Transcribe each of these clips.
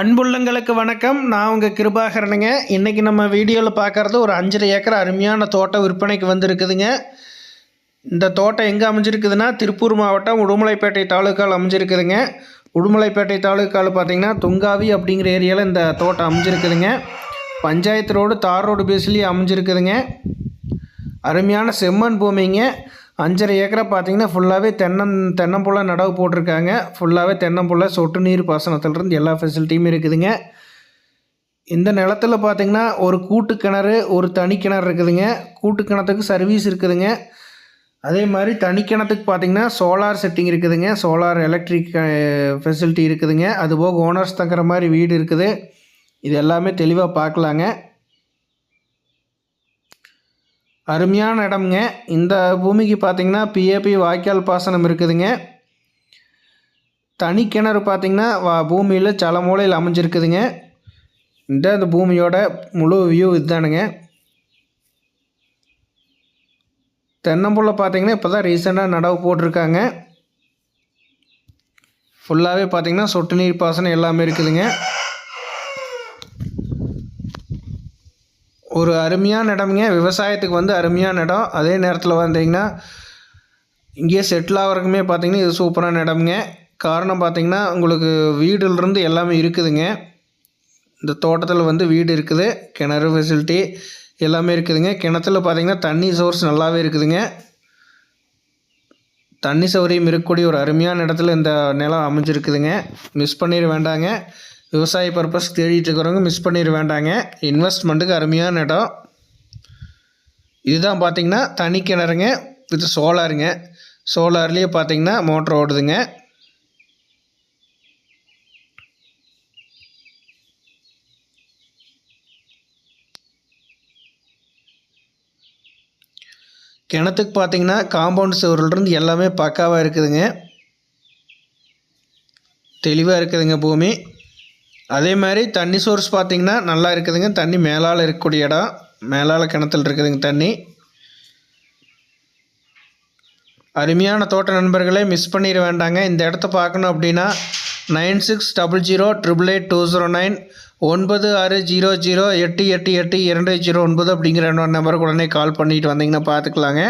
அன்புள்ளங்களுக்கு வணக்கம். நான் உங்கள் கிருபாகரனுங்க. இன்றைக்கி நம்ம வீடியோவில் பார்க்குறது ஒரு அஞ்சரை ஏக்கர் அருமையான தோட்டம் விற்பனைக்கு வந்திருக்குதுங்க. இந்த தோட்டம் எங்கே அமைஞ்சிருக்குதுன்னா திருப்பூர் மாவட்டம் உடுமலைப்பேட்டை தாலுக்காவில் அமைஞ்சிருக்குதுங்க. உடுமலைப்பேட்டை தாலுக்காவில் பார்த்தீங்கன்னா துங்காவி அப்படிங்கிற ஏரியாவில் இந்த தோட்டம் அமைஞ்சிருக்குதுங்க. பஞ்சாயத்து ரோடு தார் ரோடு பேஸ்லேயே அமைஞ்சிருக்குதுங்க. அருமையான செம்மண் பூமிங்க. அஞ்சரை ஏக்கரை பார்த்தீங்கன்னா ஃபுல்லாகவே தென்னம் தென்னம்புள்ள நடவு போட்டிருக்காங்க. ஃபுல்லாகவே தென்னம்புள்ள சொட்டு நீர் பாசனத்துலேருந்து எல்லா ஃபெசிலிட்டியுமே இருக்குதுங்க. இந்த நிலத்துல பார்த்திங்கன்னா ஒரு கூட்டு கிணறு ஒரு தனி கிணறு இருக்குதுங்க. கூட்டு கிணத்துக்கு சர்வீஸ் இருக்குதுங்க. அதே மாதிரி தனி கிணத்துக்கு பார்த்தீங்கன்னா சோலார் செட்டிங் இருக்குதுங்க. சோலார் எலக்ட்ரிக் ஃபெசிலிட்டி இருக்குதுங்க. அதுபோக ஓனர்ஸ் தங்குற மாதிரி வீடு இருக்குது. இது எல்லாமே தெளிவாக பார்க்கலாங்க. அருமையான இடம்ங்க. இந்த பூமிக்கு பார்த்தீங்கன்னா பிஏபி வாய்க்கால் பாசனம் இருக்குதுங்க. தனி கிணறு பார்த்தீங்கன்னா வா பூமியில் சல மூலையில் அமைஞ்சிருக்குதுங்க. இந்த அந்த பூமியோட முழு வியூ இதுதானுங்க. தென்னம்புள்ள பார்த்தீங்கன்னா இப்போ தான் ரீசெண்டாக நடவு போட்டிருக்காங்க. ஃபுல்லாகவே பார்த்தீங்கன்னா சொட்டு நீர் பாசனம் எல்லாமே இருக்குதுங்க. ஒரு அருமையான இடம்ங்க. விவசாயத்துக்கு வந்து அருமையான இடம். அதே நேரத்தில் வந்தீங்கன்னா இங்கேயே செட்டில் ஆகிறக்குமே பார்த்தீங்கன்னா இது சூப்பரான இடம்ங்க. காரணம் பார்த்தீங்கன்னா உங்களுக்கு வீடுலேருந்து எல்லாமே இருக்குதுங்க. இந்த தோட்டத்தில் வந்து வீடு இருக்குது. கிணறு ஃபெசிலிட்டி எல்லாமே இருக்குதுங்க. கிணத்துல பார்த்திங்கன்னா தண்ணி சோர்ஸ் நல்லாவே இருக்குதுங்க. தண்ணி சௌகரியம் இருக்கக்கூடிய ஒரு அருமையான இடத்துல இந்த நிலம் அமைஞ்சிருக்குதுங்க. மிஸ் பண்ணிட வேண்டாங்க. விவசாய பர்பஸ் தேடிட்டு இருக்கிறவங்க மிஸ் பண்ணிட வேண்டாங்க. இன்வெஸ்ட்மெண்ட்டுக்கு அருமையான இடம். இதுதான் பார்த்திங்கன்னா தனி கிணறுங்க. வித் சோலாருங்க. சோலார்லேயே பார்த்தீங்கன்னா மோட்ரு ஓடுதுங்க. கிணத்துக்கு பார்த்தீங்கன்னா காம்பவுண்ட் சுவர்லேருந்து எல்லாமே பக்காவாக இருக்குதுங்க. தெளிவாக இருக்குதுங்க பூமி. அதே மாதிரி தண்ணி சோர்ஸ் பார்த்தீங்கன்னா நல்லா இருக்குதுங்க. தண்ணி மேலால் இருக்கக்கூடிய இடம். மேலால் கிணத்துல இருக்குதுங்க தண்ணி. அருமையான தோட்ட நண்பர்களே மிஸ் பண்ணிட வேண்டாங்க. இந்த இடத்த பார்க்கணும் அப்படின்னா nine six double zero triple eight two zero nine ஒன்பது ஆறு ஜீரோ ஜீரோ எட்டு எட்டு எட்டு இரண்டு ஜீரோ ஒன்பது அப்படிங்கிற இன்னொரு நம்பருக்கு உடனே கால் பண்ணிட்டு வந்தீங்கன்னா பார்த்துக்கலாங்க.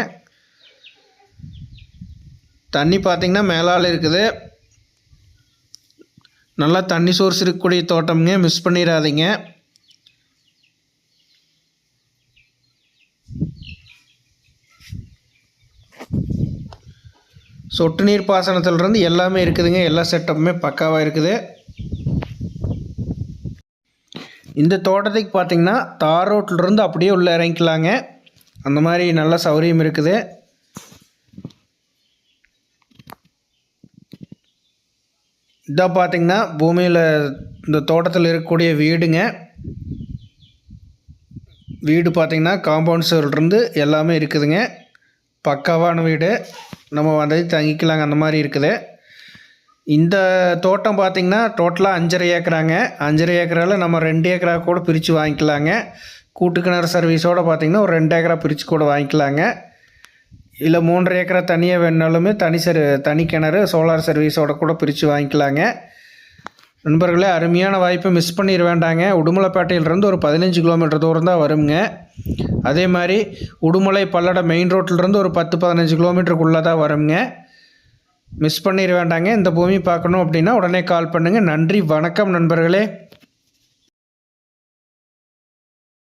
தண்ணி பார்த்தீங்கன்னா மேலால் இருக்குது. நல்லா தண்ணி சோர்ஸ் இருக்கக்கூடிய தோட்டம்ங்க. மிஸ் பண்ணிடாதீங்க. சொட்டு நீர் பாசனத்துலேருந்து எல்லாமே இருக்குதுங்க. எல்லா செட்டப்புமே பக்காவாக இருக்குது. இந்த தோட்டத்துக்கு பார்த்தீங்கன்னா தார் ரோட்டிலிருந்து அப்படியே உள்ளே இறங்கிக்கலாங்க. அந்த மாதிரி நல்ல சௌகரியம் இருக்குது. இதான் பார்த்திங்கன்னா பூமியில் இந்த தோட்டத்தில் இருக்கக்கூடிய வீடுங்க. வீடு பார்த்தீங்கன்னா காம்பவுண்ட் சுவர்லேருந்து எல்லாமே இருக்குதுங்க. பக்காவான வீடு. நம்ம வந்து தங்கிக்கலாங்க அந்த மாதிரி இருக்குது. இந்த தோட்டம் பார்த்திங்கன்னா டோட்டலாக அஞ்சரை ஏக்கராங்க. அஞ்சரை ஏக்கரால் நம்ம ரெண்டு ஏக்கரா கூட பிரித்து வாங்கிக்கலாங்க. கூட்டு கிணறு சர்வீஸோடு பார்த்திங்கன்னா ஒரு ரெண்டு ஏக்கரா பிரித்து கூட வாங்கிக்கலாங்க. இல்லை மூன்று ஏக்கரை தனியாக வேணுனாலுமே தனி சர் தனி கிணறு சோலார் சர்வீஸோட கூட பிரித்து வாங்கிக்கலாங்க. நண்பர்களே அருமையான வாய்ப்பை மிஸ் பண்ணிட வேண்டாங்க உடுமலைப்பேட்டையிலேருந்து ஒரு பதினஞ்சு கிலோமீட்டர் தூரம் தான் வருங்க. அதே மாதிரி உடுமலை பல்லட மெயின் ரோட்டிலேருந்து ஒரு பத்து பதினஞ்சு கிலோமீட்டருக்குள்ளே தான் வருங்க. மிஸ் பண்ணிட வேண்டாங்க இந்த பூமி பார்க்கணும் அப்படின்னா உடனே கால் பண்ணுங்கள் நன்றி வணக்கம் நண்பர்களே.